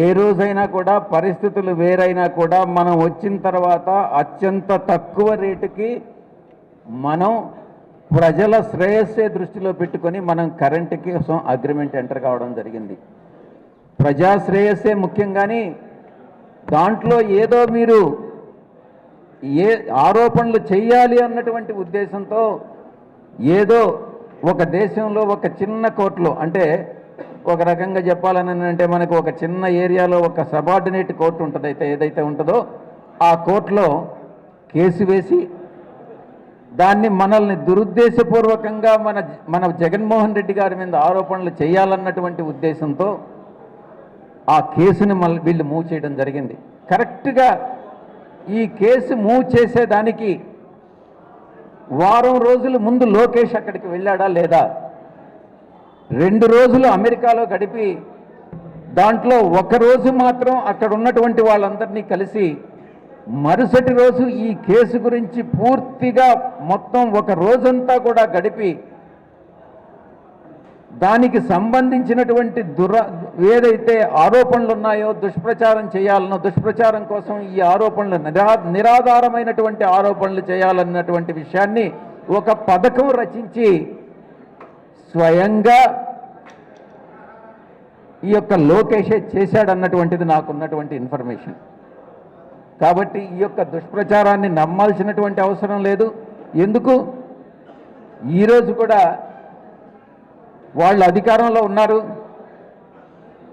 ఏ రోజైనా కూడా పరిస్థితులు వేరైనా కూడా మనం వచ్చిన తర్వాత అత్యంత తక్కువ రేటుకి మనం ప్రజల శ్రేయస్సే దృష్టిలో పెట్టుకొని మనం కరెంటు కోసం అగ్రిమెంట్ ఎంటర్ కావడం జరిగింది. ప్రజా శ్రేయస్సే ముఖ్యం కానీ దాంట్లో ఏదో మీరు ఏ ఆరోపణలు చేయాలి అన్నటువంటి ఉద్దేశంతో ఏదో ఒక దేశంలో ఒక చిన్న కోర్టులో అంటే ఒక రకంగా చెప్పాలని అంటే మనకు ఒక చిన్న ఏరియాలో ఒక సబార్డినేట్ కోర్టు ఉంటుంది అయితే ఏదైతే ఉంటుందో ఆ కోర్టులో కేసు వేసి దాన్ని మనల్ని దురుద్దేశపూర్వకంగా మన మన జగన్మోహన్ రెడ్డి గారి మీద ఆరోపణలు చేయాలన్నటువంటి ఉద్దేశంతో ఆ కేసుని మళ్ళీ వీళ్ళు మూవ్ చేయడం జరిగింది. కరెక్ట్గా ఈ కేసు మూవ్ చేసేదానికి వారం రోజుల ముందు లోకేష్ అక్కడికి వెళ్ళాడా లేదా? రెండు రోజులు అమెరికాలో గడిపి దాంట్లో ఒక రోజు మాత్రం అక్కడ ఉన్నటువంటి వాళ్ళందరినీ కలిసి మరుసటి రోజు ఈ కేసు గురించి పూర్తిగా మొత్తం ఒక రోజంతా కూడా గడిపి దానికి సంబంధించినటువంటి దుర ఏదైతే ఆరోపణలు ఉన్నాయో దుష్ప్రచారం చేయాలనో దుష్ప్రచారం కోసం ఈ ఆరోపణలు నిరా నిరాధారమైనటువంటి ఆరోపణలు చేయాలన్నటువంటి విషయాన్ని ఒక పథకం రచించి స్వయంగా ఈ యొక్క లోకేషే చేశాడన్నటువంటిది నాకున్నటువంటి ఇన్ఫర్మేషన్. కాబట్టి ఈ యొక్క దుష్ప్రచారాన్ని నమ్మాల్సినటువంటి అవసరం లేదు. ఎందుకు? ఈరోజు కూడా వాళ్ళు అధికారంలో ఉన్నారు.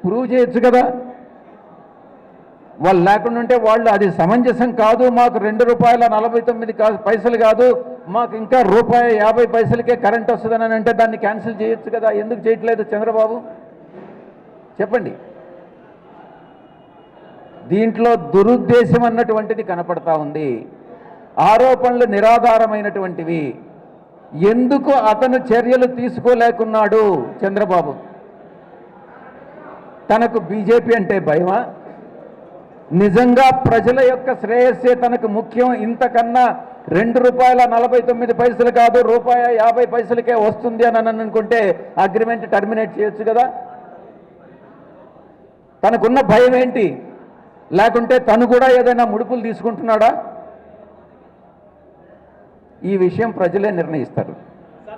ప్రూవ్ చేయొచ్చు కదా? వాళ్ళు లేకుండా ఉంటే వాళ్ళు అది సమంజసం కాదు. మాకు రెండు రూపాయల నలభై తొమ్మిది కా పైసలు కాదు. మాకు ఇంకా రూపాయి యాభై పైసలకే కరెంట్ వస్తుందని అంటే దాన్ని క్యాన్సిల్ చేయొచ్చు కదా? ఎందుకు చేయట్లేదు చంద్రబాబు? చెప్పండి. దీంట్లో దురుద్దేశం అన్నటువంటిది కనపడతా ఉంది. ఆరోపణలు నిరాధారమైనటువంటివి. ఎందుకు అతను చర్యలు తీసుకోలేకున్నాడు చంద్రబాబు? తనకు బీజేపీ అంటే భయమా? నిజంగా ప్రజల యొక్క శ్రేయస్సే తనకు ముఖ్యం ఇంతకన్నా రెండు రూపాయల నలభై తొమ్మిది పైసలు కాదు రూపాయ యాభై పైసలకే వస్తుంది అని అని అనుకుంటే అగ్రిమెంట్ టర్మినేట్ చేయొచ్చు కదా? తనకున్న భయం ఏంటి? లేకుంటే తను కూడా ఏదైనా ముడుపులు తీసుకుంటున్నాడా? ఈ విషయం ప్రజలే నిర్ణయిస్తారు.